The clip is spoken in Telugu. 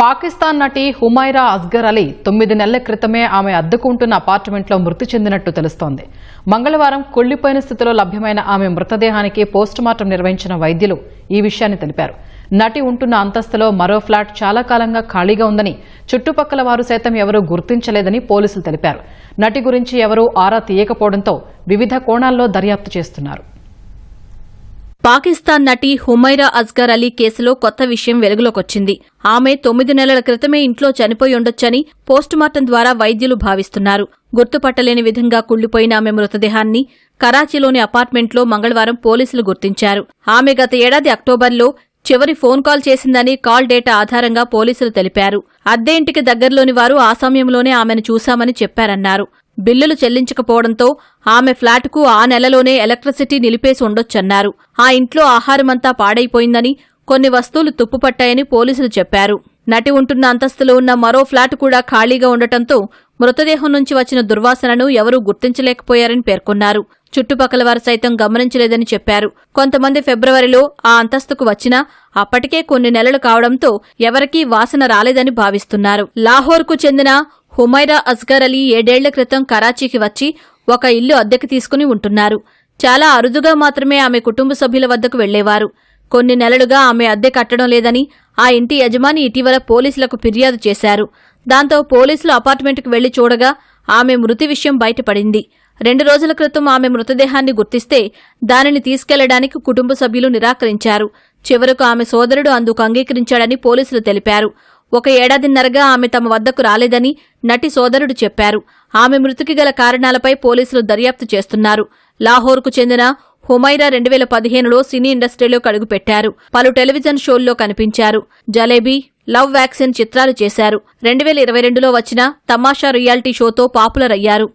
పాకిస్తాన్ నటి హుమైరా అస్గర్ అలీ తొమ్మిది నెలల క్రితమే ఆమె అద్దెకుంటున్న అపార్ట్మెంట్లో మృతి చెందినట్టు తెలుస్తోంది. మంగళవారం కుళ్ళిపోయిన స్థితిలో లభ్యమైన ఆమె మృతదేహానికి పోస్టుమార్టం నిర్వహించిన వైద్యులు ఈ విషయాన్ని తెలిపారు. నటి ఉంటున్న అంతస్తులో మరో ఫ్లాట్ చాలా కాలంగా ఖాళీగా ఉందని చుట్టుపక్కల వారు సైతం ఎవరూ గుర్తించలేదని పోలీసులు తెలిపారు. నటి గురించి ఎవరూ ఆరా తీయకపోవడంతో వివిధ కోణాల్లో దర్యాప్తు చేస్తున్నారు. పాకిస్తాన్ నటి హుమైరా అస్గర్ అలీ కేసులో కొత్త విషయం వెలుగులోకొచ్చింది. ఆమె తొమ్మిది నెలల క్రితమే ఇంట్లో చనిపోయి ఉండొచ్చని పోస్టుమార్టం ద్వారా వైద్యులు భావిస్తున్నారు. గుర్తుపట్టలేని విధంగా కుళ్ళిపోయిన ఆమె మృతదేహాన్ని కరాచీలోని అపార్ట్మెంట్లో మంగళవారం పోలీసులు గుర్తించారు. ఆమె గత ఏడాది అక్టోబర్లో చివరి ఫోన్ కాల్ చేసిందని కాల్ డేటా ఆధారంగా పోలీసులు తెలిపారు. అద్దె ఇంటికి దగ్గరలోని వారు ఆ సమయంలోనే ఆమెను చూశామని చెప్పారన్నారు. బిల్లులు చెల్లించకపోవడంతో ఆమె ఫ్లాటుకు ఆ నెలలోనే ఎలక్ట్రిసిటీ నిలిపేసి ఉండొచ్చన్నారు. ఆ ఇంట్లో ఆహారమంతా పాడైపోయిందని కొన్ని వస్తువులు తుప్పుపట్టాయని పోలీసులు చెప్పారు. నటి ఉంటున్న అంతస్తులో ఉన్న మరో ఫ్లాట్ కూడా ఖాళీగా ఉండటంతో మృతదేహం నుంచి వచ్చిన దుర్వాసనను ఎవరూ గుర్తించలేకపోయారని పేర్కొన్నారు. చుట్టుపక్కల వారు సైతం గమనించలేదని చెప్పారు. కొంతమంది ఫిబ్రవరిలో ఆ అంతస్తుకు వచ్చినా అప్పటికే కొన్ని నెలలు కావడంతో ఎవరికీ వాసన రాలేదని భావిస్తున్నారు. లాహోర్కు చెందిన హుమైరా అస్గర్ అలీ ఏడేళ్ళ క్రితం కరాచీకి వచ్చి ఒక ఇల్లు అద్దెకి తీసుకుని ఉంటున్నారు. చాలా అరుదుగా మాత్రమే ఆమె కుటుంబ సభ్యుల వద్దకు వెళ్ళేవారు. కొన్ని నెలలుగా ఆమె అద్దె కట్టడం లేదని ఆ ఇంటి యజమాని ఇటీవల పోలీసులకు ఫిర్యాదు చేశారు. దాంతో పోలీసులు అపార్ట్మెంట్కు వెళ్ళి చూడగా ఆమె మృతి విషయం బయటపడింది. రెండు రోజుల క్రితం ఆమె మృతదేహాన్ని గుర్తిస్తే దానిని తీసుకెళ్ళడానికి కుటుంబ సభ్యులు నిరాకరించారు. చివరకు ఆమె సోదరుడు అందుకు అంగీకరించాడని పోలీసులు తెలిపారు. ఒక ఏడాదిన్నరగా ఆమె తమ వద్దకు రాలేదని నటి సోదరుడు చెప్పారు. ఆమె మృతికి గల కారణాలపై పోలీసులు దర్యాప్తు చేస్తున్నారు. లాహోర్కు చెందిన హుమైరా రెండు వేల పదిహేనులో సినీ ఇండస్ట్రీలోకి అడుగుపెట్టారు పలు టెలివిజన్ షోల్లో కనిపించారు. జలేబీ లవ్ వ్యాక్సిన్ చిత్రాలు చేశారు. రెండు వేల ఇరవై రెండులో వచ్చిన తమాషా రియాలిటీ షోతో పాపులర్ అయ్యారు.